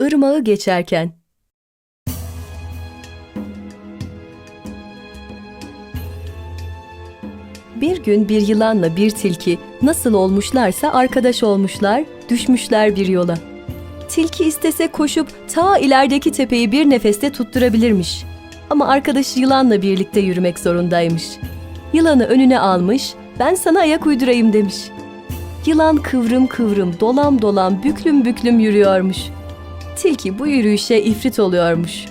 Irmağı geçerken Bir gün bir yılanla bir tilki nasıl olmuşlarsa arkadaş olmuşlar, düşmüşler bir yola. Tilki istese koşup ta ilerideki tepeyi bir nefeste tutturabilirmiş. Ama arkadaşı yılanla birlikte yürümek zorundaymış. Yılanı önüne almış, ben sana ayak uydurayım demiş. Yılan kıvrım kıvrım, dolam dolam, büklüm büklüm yürüyormuş. Tilki bu yürüyüşe ifrit oluyormuş.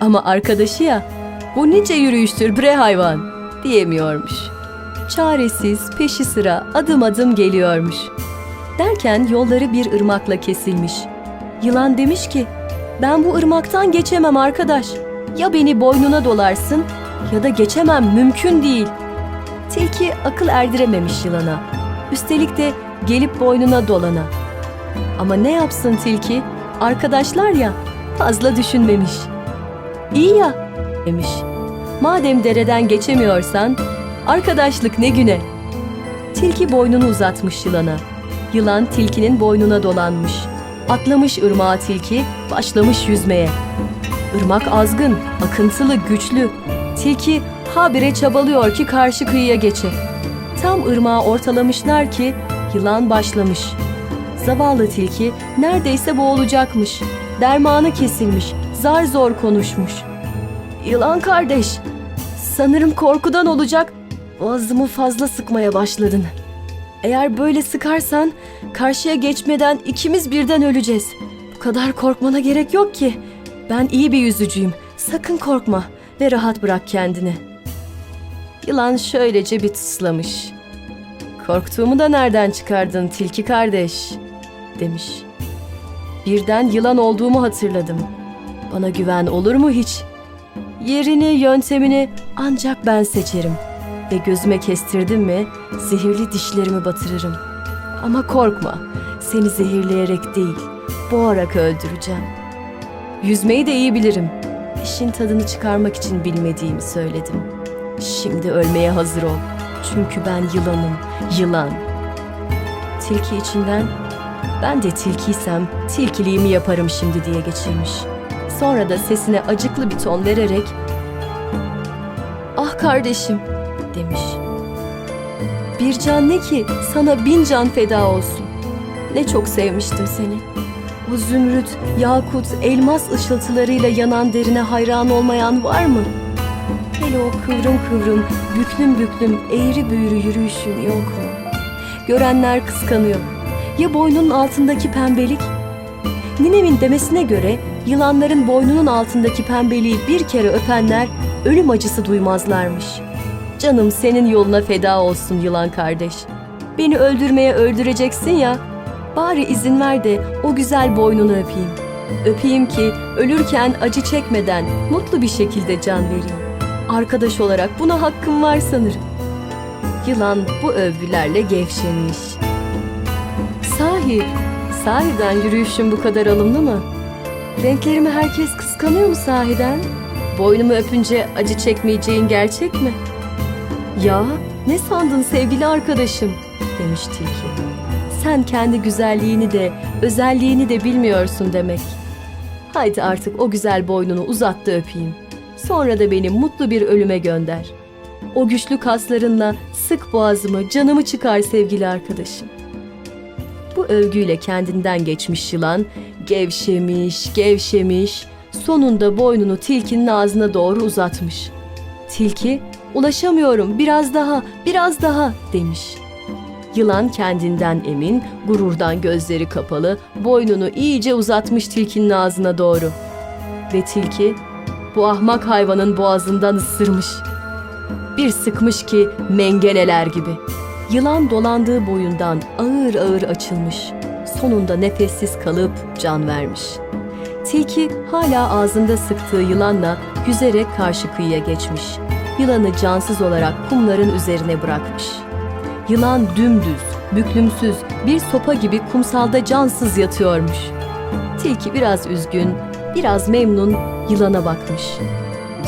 Ama arkadaşı ya, bu nice yürüyüştür bre hayvan diyemiyormuş. Çaresiz, peşi sıra adım adım geliyormuş. Derken yolları bir ırmakla kesilmiş. Yılan demiş ki, ben bu ırmaktan geçemem arkadaş. Ya beni boynuna dolarsın ya da geçemem mümkün değil. Tilki akıl erdirememiş yılana. Üstelik de gelip boynuna dolana. Ama ne yapsın tilki? Arkadaşlar ya fazla düşünmemiş. İyi ya demiş. Madem dereden geçemiyorsan arkadaşlık ne güne. Tilki boynunu uzatmış yılana. Yılan tilkinin boynuna dolanmış. Atlamış ırmağa tilki, başlamış yüzmeye. Irmak azgın, akıntılı, güçlü. Tilki habire çabalıyor ki karşı kıyıya geçe. Tam ırmağı ortalamışlar ki yılan başlamış. Zavallı tilki neredeyse boğulacakmış. Dermanı kesilmiş, zar zor konuşmuş. Yılan kardeş, sanırım korkudan olacak. Boğazımı fazla sıkmaya başladın. Eğer böyle sıkarsan karşıya geçmeden ikimiz birden öleceğiz. Bu kadar korkmana gerek yok ki. Ben iyi bir yüzücüyüm. Sakın korkma ve rahat bırak kendini. Yılan şöylece bir tıslamış. Korktuğumu da nereden çıkardın tilki kardeş? demiş. Birden yılan olduğumu hatırladım. Bana güven olur mu hiç? Yerini, yöntemini ancak ben seçerim. Ve gözüme kestirdim mi zehirli dişlerimi batırırım. Ama korkma, seni zehirleyerek değil, boğarak öldüreceğim. Yüzmeyi de iyi bilirim. İşin tadını çıkarmak için bilmediğimi söyledim. Şimdi ölmeye hazır ol. Çünkü ben yılanım, yılan. Tilki içinden ben de tilkiysem tilkiliğimi yaparım şimdi diye geçirmiş. Sonra da sesine acıklı bir ton vererek Ah kardeşim demiş. Bir can ne ki sana bin can feda olsun. Ne çok sevmiştim seni. Bu zümrüt, yakut, elmas ışıltılarıyla yanan derine hayran olmayan var mı? Hele o kıvrım kıvrım, büklüm büklüm, eğri büğrü yürüyüşün yok mu? Görenler kıskanıyor. Ya boynunun altındaki pembelik? Ninem'in demesine göre yılanların boynunun altındaki pembeliği bir kere öpenler ölüm acısı duymazlarmış. Canım senin yoluna feda olsun yılan kardeş. Beni öldürmeye öldüreceksin ya. Bari izin ver de o güzel boynunu öpeyim. Öpeyim ki ölürken acı çekmeden mutlu bir şekilde can vereyim. Arkadaş olarak buna hakkım var sanırım. Yılan bu övgülerle gevşemiş. Sahi, sahiden yürüyüşün bu kadar alımlı mı? Renklerimi herkes kıskanıyor mu sahiden? Boynumu öpünce acı çekmeyeceğin gerçek mi? Ya ne sandın sevgili arkadaşım demiş tilki. Sen kendi güzelliğini de özelliğini de bilmiyorsun demek. Haydi artık o güzel boynunu uzat da öpeyim. Sonra da beni mutlu bir ölüme gönder. O güçlü kaslarınla sık boğazımı, canımı çıkar sevgili arkadaşım. Bu övgüyle kendinden geçmiş yılan gevşemiş, gevşemiş, sonunda boynunu tilkinin ağzına doğru uzatmış. Tilki, ulaşamıyorum, biraz daha, biraz daha demiş. Yılan kendinden emin, gururdan gözleri kapalı, boynunu iyice uzatmış tilkinin ağzına doğru. Ve tilki, bu ahmak hayvanın boğazından ısırmış. Bir sıkmış ki mengeneler gibi. Yılan dolandığı boyundan ağır ağır açılmış. Sonunda nefessiz kalıp can vermiş. Tilki hala ağzında sıktığı yılanla yüzerek karşı kıyıya geçmiş. Yılanı cansız olarak kumların üzerine bırakmış. Yılan dümdüz, büklümsüz, bir sopa gibi kumsalda cansız yatıyormuş. Tilki biraz üzgün, biraz memnun yılana bakmış.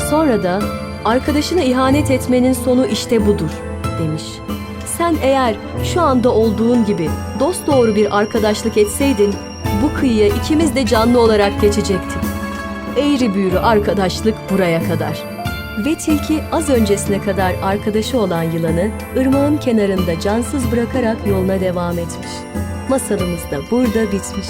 Sonra da arkadaşına ihanet etmenin sonu işte budur demiş. Sen eğer şu anda olduğun gibi dost doğru bir arkadaşlık etseydin, bu kıyıya ikimiz de canlı olarak geçecektik. Eğri büğrü arkadaşlık buraya kadar. Ve tilki az öncesine kadar arkadaşı olan yılanı ırmağın kenarında cansız bırakarak yoluna devam etmiş. Masalımız da burada bitmiş.